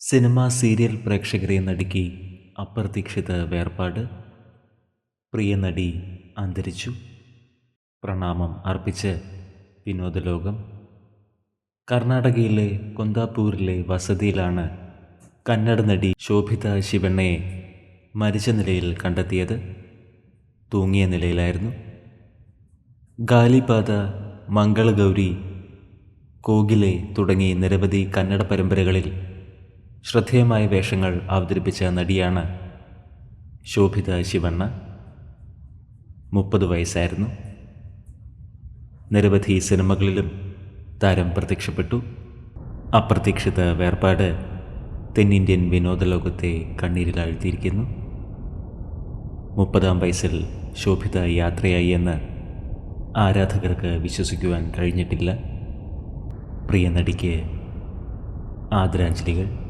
Cinema serial പ്രേക്ഷകരെ നടുക്കി അപ്രതീക്ഷിത വേർപാട്. പ്രിയ നടി അന്തരിച്ചു. പ്രണാമം അർപ്പിച്ച് വിനോദലോകം കർണാടകയിലെ കൊന്താപ്പൂരിലെ വസതിയിലാണ് കന്നഡ നടി ശോഭിത ശിവണ്ണയെ മരിച്ച നിലയിൽ കണ്ടെത്തിയത്. തൂങ്ങിയ നിലയിലായിരുന്നു. ഗാലിപാത മംഗളഗൗരി കോകിലെ തുടങ്ങി നിരവധി കന്നഡ പരമ്പരകളിൽ ശ്രദ്ധേയമായ വേഷങ്ങൾ അവതരിപ്പിച്ച നടിയാണ് ശോഭിത ശിവണ്ണ. മുപ്പത് വയസ്സായിരുന്നു. നിരവധി സിനിമകളിലും താരം പ്രത്യക്ഷപ്പെട്ടു. അപ്രതീക്ഷിത വേർപാട് തെന്നിന്ത്യൻ വിനോദലോകത്തെ കണ്ണീരിലാഴ്ത്തിയിരിക്കുന്നു. മുപ്പതാം വയസ്സിൽ ശോഭിത യാത്രയായി എന്ന് ആരാധകർക്ക് വിശ്വസിക്കുവാൻ കഴിഞ്ഞിട്ടില്ല. പ്രിയ നടിക്ക് ആദരാഞ്ജലികൾ.